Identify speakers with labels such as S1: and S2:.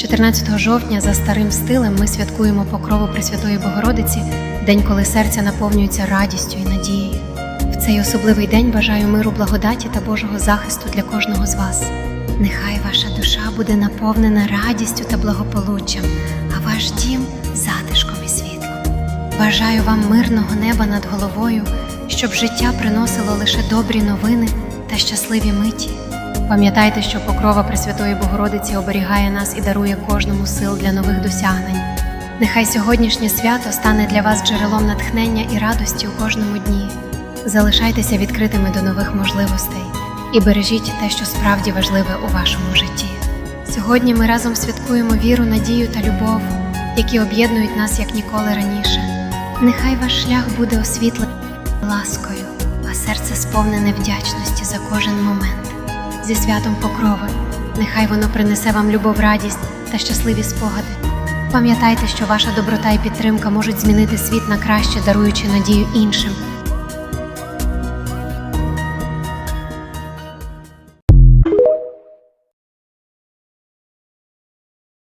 S1: 14 жовтня за старим стилем ми святкуємо покрову Пресвятої Богородиці, день, коли серця наповнюються радістю і надією. В цей особливий день бажаю миру, благодаті та Божого захисту для кожного з вас. Нехай ваша душа буде наповнена радістю та благополуччям, а ваш дім затишком і світлом. Бажаю вам мирного неба над головою, щоб життя приносило лише добрі новини та щасливі миті. Пам'ятайте, що покрова Пресвятої Богородиці оберігає нас і дарує кожному сил для нових досягнень. Нехай сьогоднішнє свято стане для вас джерелом натхнення і радості у кожному дні. Залишайтеся відкритими до нових можливостей і бережіть те, що справді важливе у вашому житті. Сьогодні ми разом святкуємо віру, надію та любов, які об'єднують нас як ніколи раніше. Нехай ваш шлях буде освітлений ласкою, а серце сповнене вдячності за кожен момент. Зі святом Покрови, нехай воно принесе вам любов, радість та щасливі спогади. Пам'ятайте, що ваша доброта і підтримка можуть змінити світ на краще, даруючи надію іншим.